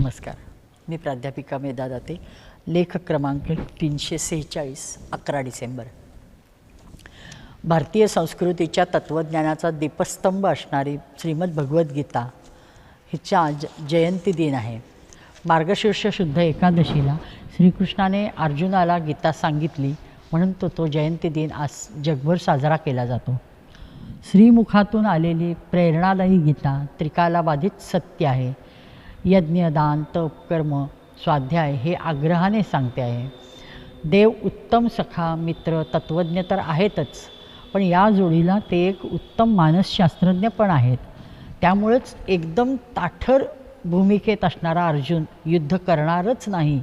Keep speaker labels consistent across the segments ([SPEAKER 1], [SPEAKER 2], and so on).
[SPEAKER 1] नमस्कार. मी प्राध्यापिका मेधा दाते लेख क्रमांक तीनशे सेहेचाळीस अकरा डिसेंबर. भारतीय संस्कृतीच्या तत्त्वज्ञानाचा दीपस्तंभ असणारी श्रीमद भगवद्गीता हिचा आज जयंती दिन आहे. मार्गशीर्ष शुद्ध एकादशीला श्रीकृष्णाने अर्जुनाला गीता सांगितली म्हणून तो तो जयंती दिन आज जगभर साजरा केला जातो. श्रीमुखातून आलेली प्रेरणादायी गीता त्रिकालाबाधित सत्य आहे. यज्ञ दान तप कर्म स्वाध्याय हे आग्रहाने सांगते आहे. देव उत्तम सखा मित्र तत्त्वज्ञ तर आहेतच पण या जोडीला ते एक उत्तम मानसशास्त्रज्ञ पण आहेत. त्यामुळेच एकदम ताठर भूमिकेत असणारा अर्जुन युद्ध करणारच नाही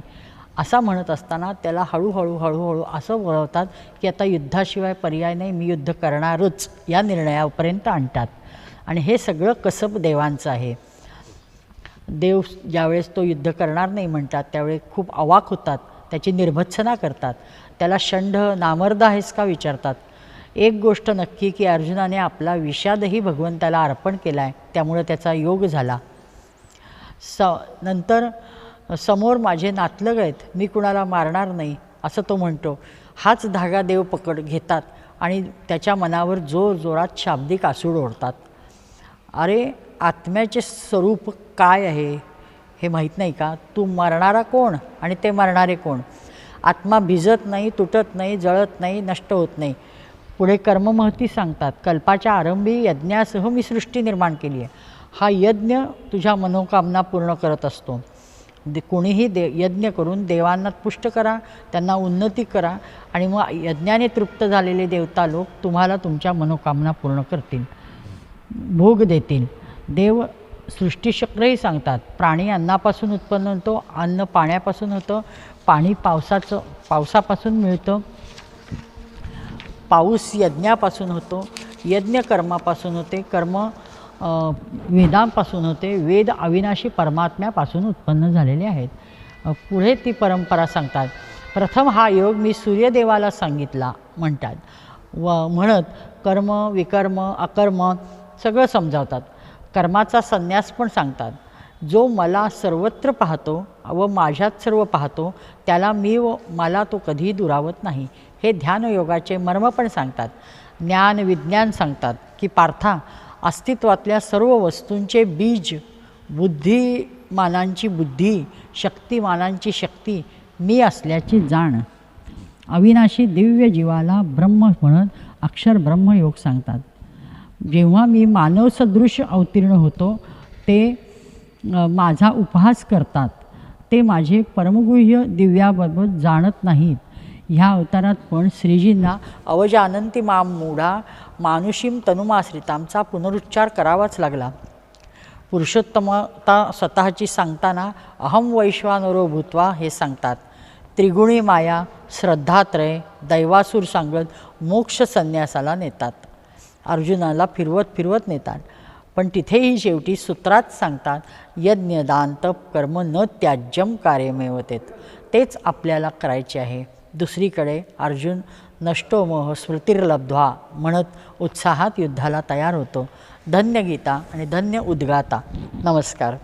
[SPEAKER 1] असा म्हणत असताना त्याला हळूहळू हळूहळू असं वळवतात की आता युद्धाशिवाय पर्याय नाही मी युद्ध करणारच या निर्णयापर्यंत आणतात. आणि हे सगळं कसब देवांचं आहे. देव ज्यावेळेस तो युद्ध करणार नाही म्हणतात त्यावेळी खूप अवाक होतात त्याची निर्भत्सना करतात त्याला षंड नामर्द आहेस का विचारतात. एक गोष्ट नक्की की अर्जुनाने आपला विषादही भगवंताला अर्पण केला आहे त्यामुळे त्याचा योग झाला. स नंतर समोर माझे नातलग आहेत मी कुणाला मारणार नाही असं तो म्हणतो. हाच धागा देव पकड घेतात आणि त्याच्या मनावर जोर जोरात शाब्दिक आसूड ओढतात. अरे आत्म्याचे स्वरूप काय आहे हे माहीत नाही का? तू मरणारा कोण आणि ते मरणारे कोण? आत्मा भिजत नाही तुटत नाही जळत नाही नष्ट होत नाही. पुढे कर्ममहती सांगतात कल्पाच्या आरंभी यज्ञासह मी सृष्टी निर्माण केली आहे. हा यज्ञ तुझ्या मनोकामना पूर्ण करत असतो. दे कोणीही दे यज्ञ करून देवांना पुष्ट करा त्यांना उन्नती करा आणि मग यज्ञाने तृप्त झालेले देवता लोक तुम्हाला तुमच्या मनोकामना पूर्ण करतील. भोग देतील. देव सृष्टीचक्रही सांगतात. प्राणी अन्नापासून उत्पन्न होतो अन्न पाण्यापासून होतं पाणी पावसाचं पावसापासून मिळतं. पाऊस यज्ञापासून होतो यज्ञ कर्मापासून होते कर्म वेदांपासून होते वेद अविनाशी परमात्म्यापासून उत्पन्न झालेले आहेत. पुढे ती परंपरा सांगतात. प्रथम हा योग मी सूर्यदेवाला सांगितला म्हणतात. व म्हणत कर्म विकर्म अकर्म सगळं समजावतात. कर्माचा संन्यास पण सांगतात. जो मला सर्वत्र पाहतो व माझ्यात सर्व पाहतो त्याला मी व मला तो कधीही दुरावत नाही. हे ध्यानयोगाचे मर्म पण सांगतात. ज्ञान विज्ञान सांगतात की पार्था अस्तित्वातल्या सर्व वस्तूंचे बीज बुद्धिमानांची बुद्धी शक्तिमानांची शक्ती मी असल्याची जाण. अविनाशी दिव्य जीवाला ब्रह्म म्हणत अक्षर ब्रह्मयोग सांगतात. जेव्हा मी मानवसदृश अवतीर्ण होतो ते माझा उपहास करतात. ते माझे परमगुह्य दिव्याबाबत जाणत नाहीत. ह्या अवतारात पण श्रीजींना अवजानंती माम मूढा मानुषीम तनुमाश्रितांचा पुनरुच्चार करावाच लागला. पुरुषोत्तमता स्वतःची सांगताना अहम वैश्वानरो भूत्वा हे सांगतात. त्रिगुणी माया श्रद्धात्रय दैवासूर सांगत मोक्ष संन्यासाला नेतात. अर्जुनाला फिरवत फिरवत नेतात. पण तिथेही शेवटी सूत्रात सांगतात यज्ञ दान तप कर्म न त्याज्यम कार्यमेवतेत. तेच आपल्याला करायचे आहे. दुसरीकडे अर्जुन नष्टो मोह स्मृतिर्लब्ध्वा म्हणत उत्साहात युद्धाला तयार होतो. धन्य गीता आणि धन्य उद्गाता. नमस्कार.